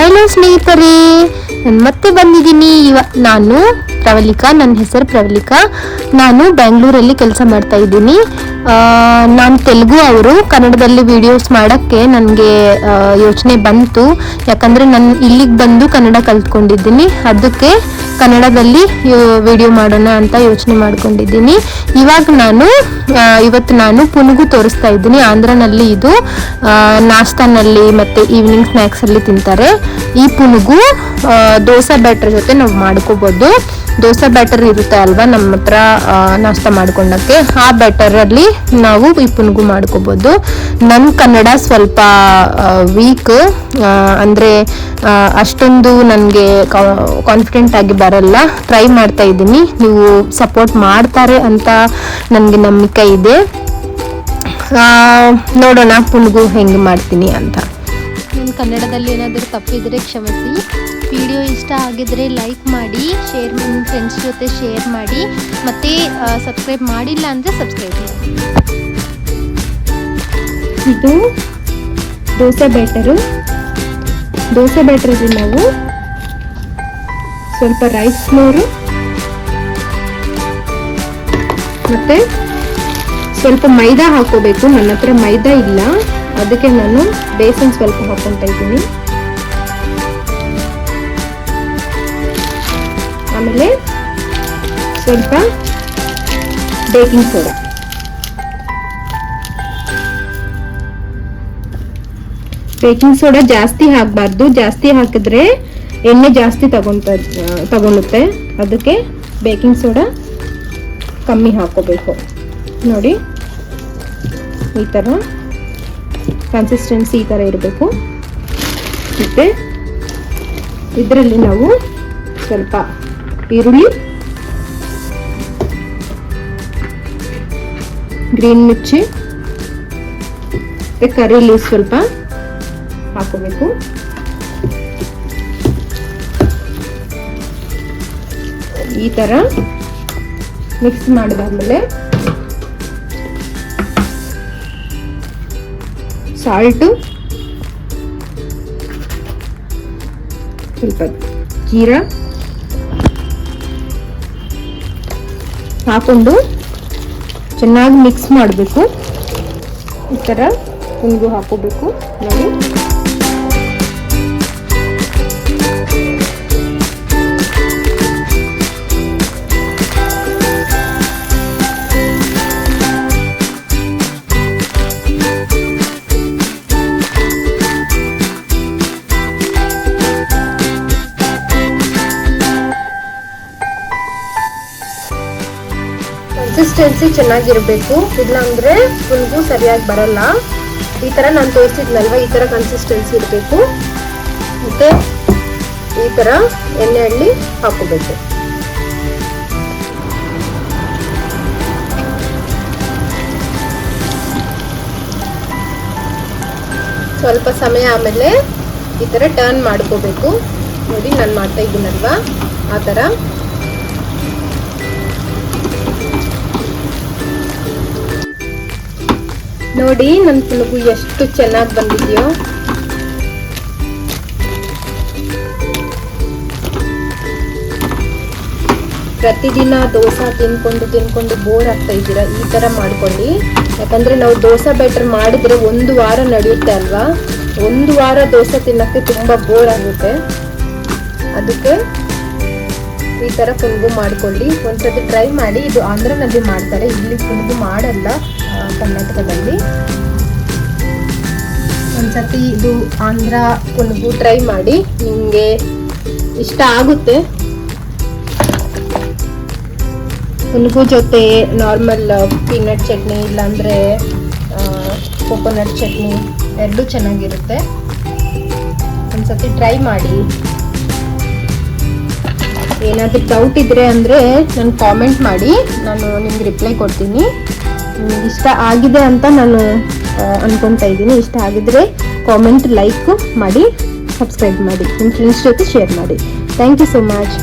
Hello ಸ್ನೇಹಿತರೆ ನಾನು ಮತ್ತೆ ಬಂದಿದ್ದೀನಿ. ಇವ ನಾನು ಪ್ರವಲಿಕಾ ನನ್ನ ಹೆಸರು ಪ್ರವಲಿಕಾ. ನಾನು ಬೆಂಗಳೂರಲ್ಲಿ ಕೆಲಸ ಮಾಡ್ತಾ ಇದ್ದೀನಿ. ನಾನು ತೆಲುಗು ಅವರು, ಕನ್ನಡದಲ್ಲಿ ವಿಡಿಯೋಸ್ ಮಾಡೋಕ್ಕೆ ನನಗೆ ಯೋಚನೆ ಬಂತು. ಯಾಕಂದರೆ ನಾನು ಇಲ್ಲಿಗೆ ಬಂದು ಕನ್ನಡ ಕಲ್ತ್ಕೊಂಡಿದ್ದೀನಿ. ಅದಕ್ಕೆ ಕನ್ನಡದಲ್ಲಿ ವಿಡಿಯೋ ಮಾಡೋಣ ಅಂತ ಯೋಚನೆ ಮಾಡ್ಕೊಂಡಿದ್ದೀನಿ. ಇವಾಗ ನಾನು ಇವತ್ತು ನಾನು ಪುನುಗು ತೋರಿಸ್ತಾ ಇದ್ದೀನಿ. ಆಂಧ್ರನಲ್ಲಿ ಇದು ನಾಷ್ಟಾನಲ್ಲಿ ಮತ್ತು ಈವ್ನಿಂಗ್ ಸ್ನ್ಯಾಕ್ಸಲ್ಲಿ ತಿಂತಾರೆ. ಈ ಪುನುಗು ದೋಸೆ ಬ್ಯಾಟರ್ ಜೊತೆ ನಾವು ಮಾಡ್ಕೋಬೋದು. ದೋಸೆ ಬ್ಯಾಟರ್ ಇರುತ್ತೆ ಅಲ್ವಾ? ನಮ್ಮ ಹತ್ರ ನಾಷ್ಟ ಮಾಡ್ಕೊಂಡಕ್ಕೆ. ಆ ಬ್ಯಾಟರಲ್ಲಿ ನಾವು ಈ ಮಾಡ್ಕೋಬಹುದು ಮಾಡ್ಕೋಬೋದು. ನನ್ನ ಕನ್ನಡ ಸ್ವಲ್ಪ ವೀಕ್ ಅಂದರೆ ಅಷ್ಟೊಂದು ನನಗೆ ಕಾನ್ಫಿಡೆಂಟ್ ಆಗಿ ಬರಲ್ಲ. ಟ್ರೈ ಮಾಡ್ತಾ ಇದ್ದೀನಿ. ನೀವು ಸಪೋರ್ಟ್ ಮಾಡ್ತಾರೆ ಅಂತ ನನಗೆ ನಂಬಿಕೆ ಇದೆ. ನೋಡೋಣ ಪುನ್ಗು ಹೆಂಗೆ ಮಾಡ್ತೀನಿ ಅಂತ. ನನ್ನ ಕನ್ನಡದಲ್ಲಿ ಏನಾದರೂ ತಪ್ಪಿದರೆ ಕ್ಷಮಿಸಿ. ವಿಡಿಯೋ ಇಷ್ಟ ಆಗಿದ್ರೆ ಲೈಕ್ ಮಾಡಿ ಶೇರ್ ನಿಮ್ಮ ಫ್ರೆಂಡ್ಸ್ ಜೊತೆ ಶೇರ್ ಮಾಡಿ, ಮತ್ತೆ ಸಬ್ಸ್ಕ್ರೈಬ್ ಮಾಡಿಲ್ಲ ಅಂದರೆ ಸಬ್ಸ್ಕ್ರೈಬ್ ಮಾಡಿ. ಇದು ದೋಸೆ ಬ್ಯಾಟರ್ ದೋಸೆ ಬ್ಯಾಟ್ರಿಗೆ ನಾವು ಸ್ವಲ್ಪ ರೈಸ್ ಫ್ಲೋರು ಮತ್ತೆ ಸ್ವಲ್ಪ ಮೈದಾ ಹಾಕೋಬೇಕು ನನ್ನ ಹತ್ರ ಮೈದಾ ಇಲ್ಲ. ಅದಕ್ಕೆ ನಾನು ಬೇಸನ್ ಸ್ವಲ್ಪ ಹಾಕೊತಾ ಇದ್ದೀನಿ. ಆಮೇಲೆ ಸ್ವಲ್ಪ ಬೇಕಿಂಗ್ ಸೋಡಾ. ಬೇಕಿಂಗ್ ಸೋಡಾ ಜಾಸ್ತಿ ಹಾಕಬಾರ್ದು. ಜಾಸ್ತಿ ಹಾಕಿದ್ರೆ ಎಣ್ಣೆ ಜಾಸ್ತಿ ತಗೊಂತ ತಗೊಳುತ್ತೆ ಅದಕ್ಕೆ ಬೇಕಿಂಗ್ ಸೋಡಾ ಕಮ್ಮಿ ಹಾಕೋಬೇಕು. ನೋಡಿ, ಈ ಥರ ಕನ್ಸಿಸ್ಟೆನ್ಸಿ ಈ ಥರ ಇರಬೇಕು. ಮತ್ತು ಇದರಲ್ಲಿ ನಾವು ಸ್ವಲ್ಪ ಈರುಳ್ಳಿ ಗ್ರೀನ್ ಮಿರ್ಚಿ ಮತ್ತು ಕರಿ ಲೀವ್ಸ್ ಸ್ವಲ್ಪ ಹಾಕೋಬೇಕು ಈ ತರ ಮಿಕ್ಸ್ ಮಾಡಿದಾದ್ಮೇಲೆ ಸಾಲ್ಟು ಸ್ವಲ್ಪ ಜೀರಾ ಹಾಕೊಂಡು ಚೆನ್ನಾಗಿ ಮಿಕ್ಸ್ ಮಾಡಬೇಕು. ಈ ಥರ ಕುಂಗು ಹಾಕೋಬೇಕು. ನೋಡಿ. ಕನ್ಸಿಸ್ಟೆನ್ಸಿ ಚೆನ್ನಾಗಿರಬೇಕು. ಇಲ್ಲಾಂದ್ರೆ ಪುಲ್ಗು ಸರಿಯಾಗಿ ಬರಲ್ಲ. ಈ ತರ ನಾನು ತೋರಿಸಿದ್ನಲ್ವ? ಈ ತರ ಕನ್ಸಿಸ್ಟೆನ್ಸಿ ಇರಬೇಕು. ಮತ್ತೆ ಈ ತರ ಎಣ್ಣೆಯಲ್ಲಿ ಹಾಕೋಬೇಕು ಸ್ವಲ್ಪ ಸಮಯ ಆಮೇಲೆ ಈ ತರ ಟರ್ನ್ ಮಾಡ್ಕೋಬೇಕು. ನೋಡಿ ನಾನು ಮಾಡ್ತಾ ಇದ್ದೀನಲ್ವಾ? ಆ ಥರ ನೋಡಿ ನನ್ನ ಪುನುಗು ಎಷ್ಟು ಚೆನ್ನಾಗಿ ಬಂದಿದೆಯೋ. ಪ್ರತಿದಿನ ದೋಸೆ ತಿನ್ಕೊಂಡು ತಿನ್ಕೊಂಡು ಬೋರ್ ಆಗ್ತಾ ಇದ್ದೀರಾ? ಈ ಥರ ಮಾಡ್ಕೊಳ್ಳಿ. ಯಾಕಂದರೆ ನಾವು ದೋಸೆ ಬ್ಯಾಟರ್ ಮಾಡಿದರೆ ಒಂದು ವಾರ ನಡೆಯುತ್ತೆ ಅಲ್ವಾ? ಒಂದು ವಾರ ದೋಸೆ ತಿನ್ನೋಕ್ಕೆ ತುಂಬ ಬೋರ್ ಆಗುತ್ತೆ. ಅದಕ್ಕೆ ಈ ತರ ಪುನುಗು ಮಾಡ್ಕೊಳ್ಳಿ. ಒಂದ್ಸತಿ ಟ್ರೈ ಮಾಡಿ. ಇದು ಆಂಧ್ರನಲ್ಲಿ ಮಾಡ್ತಾರೆ. ಇಲ್ಲಿ ಪುನುಗು ಮಾಡಲ್ಲ. ಕರ್ನಾಟಕದಲ್ಲಿ. ಒಂದ್ಸತಿ ಇದು ಆಂಧ್ರ ಕುಣಗು ಟ್ರೈ ಮಾಡಿ, ನಿಮಗೆ ಇಷ್ಟ ಆಗುತ್ತೆ. ಕುಣಗು ಜೊತೆ ನಾರ್ಮಲ್ ಪೀನಟ್ ಚಟ್ನಿ ಇಲ್ಲಾಂದರೆ ಕೋಕೋನಟ್ ಚಟ್ನಿ ಎರಡೂ ಚೆನ್ನಾಗಿರುತ್ತೆ. ಒಂದ್ಸತಿ ಟ್ರೈ ಮಾಡಿ. ಏನಾದರೂ ಡೌಟ್ ಇದ್ರೆ ಅಂದರೆ ನಾನು ಕಾಮೆಂಟ್ ಮಾಡಿ, ನಾನು ನಿಮ್ಗೆ ರಿಪ್ಲೈ ಕೊಡ್ತೀನಿ. ಇಷ್ಟ ಆಗಿದೆ ಅಂತ ನಾನು ಅನ್ಕೊಂತಾ ಇದ್ದೀನಿ. ಇಷ್ಟ ಆಗಿದ್ರೆ ಕಾಮೆಂಟ್ ಲೈಕ್ ಮಾಡಿ ಸಬ್ಸ್ಕ್ರೈಬ್ ಮಾಡಿ. ನಿಮ್ಮ ಫ್ರೆಂಡ್ಸ್ ಜೊತೆ ಶೇರ್ ಮಾಡಿ. Thank you so much